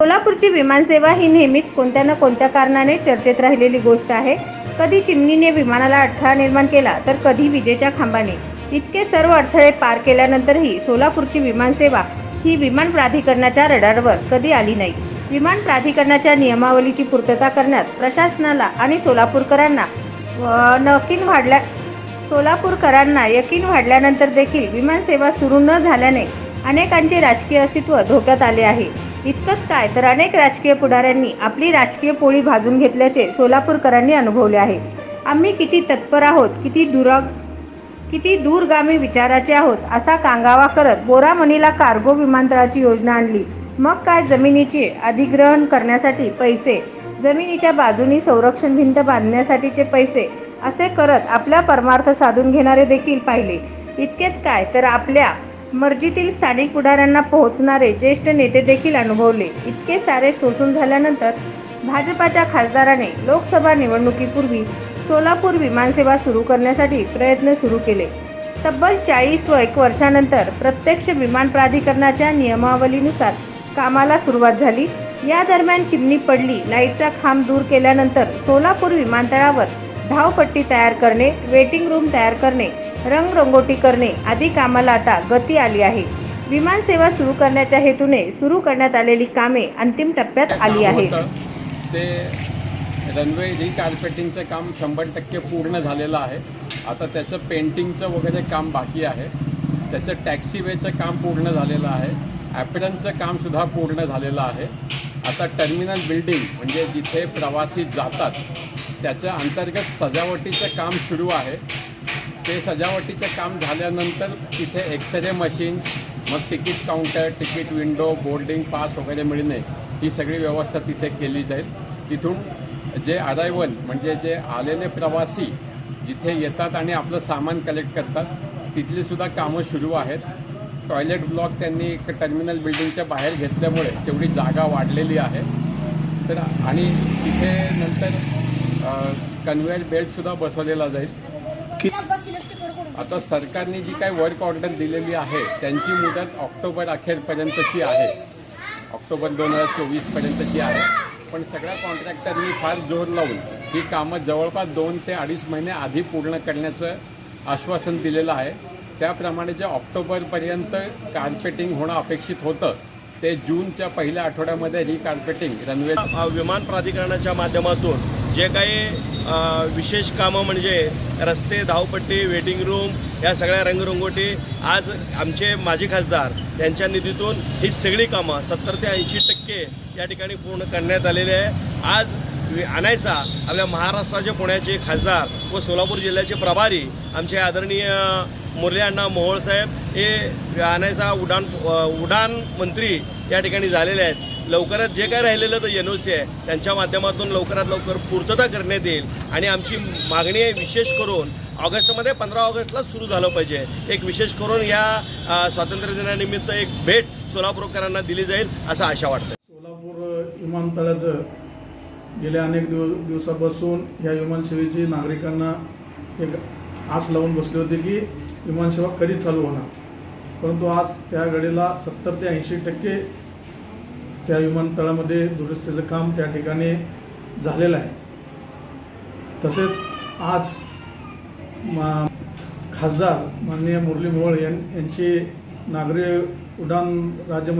सोलापूरची विमानसेवा ही नेहमीच कोणत्या ना कोणत्या कारणाने चर्चेत राहिलेली गोष्ट आहे. कधी चिमणीने विमानाला अडथळा निर्माण केला तर कधी विजेच्या खांबाने. इतके सर्व अडथळे पार केल्यानंतरही सोलापूरची विमानसेवा ही विमान प्राधिकरणाच्या रडारवर कधी आली नाही. विमान प्राधिकरणाच्या नियमावलीची पूर्तता करण्यात प्रशासनाला आणि सोलापूरकरांना नकीन वाढल्या सोलापूरकरांना यकीन वाढल्यानंतर देखील विमानसेवा सुरू न झाल्याने अनेकांचे राजकीय अस्तित्व धोक्यात आले आहे. इतकंच काय? तर अनेक राजकीय पुढाऱ्यांनी आपली राजकीय पोळी भाजून घेतल्याचे सोलापूरकरांनी अनुभवले आहे. आम्ही किती तत्पर आहोत किती दुरा किती दूरगामी विचाराचे आहोत असा कांगावा करत बोरामणीला कार्गो विमानतळाची योजना आणली. मग काय जमिनीचे अधिग्रहण करण्यासाठी पैसे? जमिनीच्या बाजूनी संरक्षण भिंत बांधण्यासाठीचे पैसे? असे करत आपला परमार्थ साधून घेणारे देखील पाहिले. इतकेच काय? तर आपल्या मर्जीतील स्थानिक पुढाऱ्यांना पोहोचणारे ज्येष्ठ नेते देखील अनुभवले इतके सारे शोषून झाल्यानंतर भाजपाच्या खासदाराने लोकसभा निवडणुकीपूर्वी सोलापूर विमानसेवा सुरू करण्यासाठी प्रयत्न सुरू केले तब्बल चाळीस व एक वर्षानंतर प्रत्यक्ष विमान प्राधिकरणाच्या नियमावलीनुसार कामाला सुरुवात झाली या दरम्यान चिमणी पडली लाईटचा खांब दूर केल्यानंतर सोलापूर विमानतळावर धावपट्टी तयार करणे वेटिंग रूम तयार करणे रंगरंगोटी करणे आदी कामाला आता गती आली आहे. विमानसेवा सुरू करण्याच्या हेतूने सुरू करण्यात आलेली कामे अंतिम टप्प्यात आली काम आहे होतं, ते रनवे रिकार्पेटिंगचं काम शंभर टक्के पूर्ण झालेलं आहे. आता त्याचं पेंटिंगचं वगैरे काम बाकी आहे. त्याचं टॅक्सीवेचं काम पूर्ण झालेलं आहे. ॲपरनचं कामसुद्धा पूर्ण झालेलं आहे. आता टर्मिनल बिल्डिंग म्हणजे जिथे प्रवासी जातात त्याच्या अंतर्गत सजावटीचं काम सुरू आहे. ते सजावटीचं काम झाल्यानंतर तिथे एक्सरे मशीन मग ticket counter ticket window boarding pass वगैरे मिळणे ही सगळी व्यवस्था तिथे केली जाईल. तिथून जे अरायवल म्हणजे जे आलेले प्रवासी जिथे येतात आणि आपलं सामान कलेक्ट करतात तिथली सुद्धा कामं सुरू आहेत. टॉयलेट ब्लॉक त्यांनी एक टर्मिनल बिल्डिंगच्या बाहेर घेतल्यामुळे तेवढी जागा वाढलेली आहे. तर आणि तिथे नंतर कन्व्हेअर बेल्टसुद्धा बसवलेला जाईल. आता सरकारने जी काही वर्क ऑर्डर दिलेली आहे त्यांची मुदत ऑक्टोबर अखेरपर्यंतची आहे. ऑक्टोबर दोन हजार चोवीसपर्यंतची आहे. पण सगळ्या कॉन्ट्रॅक्टरनी फार जोर लावून ही कामं जवळपास दोन ते अडीच महिने आधी पूर्ण करण्याचं आश्वासन दिलेलं आहे. त्याप्रमाणे जे ऑक्टोबरपर्यंत कार्पेटिंग होणं अपेक्षित होतं ते जूनच्या पहिल्या आठवड्यामध्ये रिकार्पेटिंग रनवे विमान प्राधिकरणाच्या माध्यमातून जे काही विशेष कामं म्हणजे रस्ते धावपट्टी वेटिंग रूम या सगळ्या रंगरंगोटी आज आमचे माजी खासदार त्यांच्या निधीतून ही सगळी कामं सत्तर ते ऐंशी टक्के या ठिकाणी पूर्ण करण्यात आलेली आहे. आज आणायचा आपल्या महाराष्ट्राचे पुण्याचे खासदार व सोलापूर जिल्ह्याचे प्रभारी आमचे आदरणीय मुरली अण्णा मोहोळ साहेब हे अनायसा उड्डाण उडान उड्डाण मंत्री या ठिकाणी झालेले आहेत. लवकरात जे काय राहिलेलं तर एन ओ सी आहे. त्यांच्या माध्यमातून लवकरात लवकर पूर्तता करण्यात येईल. आणि आमची मागणी आहे विशेष करून ऑगस्टमध्ये पंधरा ऑगस्टला सुरू झालं पाहिजे. एक विशेष करून या स्वातंत्र्यदिनानिमित्त स्वातंत्र्य दिनानिमित्त एक भेट सोलापूरकरांना दिली जाईल असं आशा वाटतं सोलापूर विमानतळाचं गेल्या अनेक दिव दिवसापासून या विमानसेवेची नागरिकांना एक आस लावून बसली होती की विमानसेवा कधी चालू होणार. परंतु आज त्या घडीला सत्तर ते ऐंशी टक्के त्या विमानतळामध्ये दुरुस्तीचं काम त्या ठिकाणी झालेलं आहे. तसेच आज मा खासदार माननीय मुरली मोहोळ यां यांची नागरी उड्डाण राज्य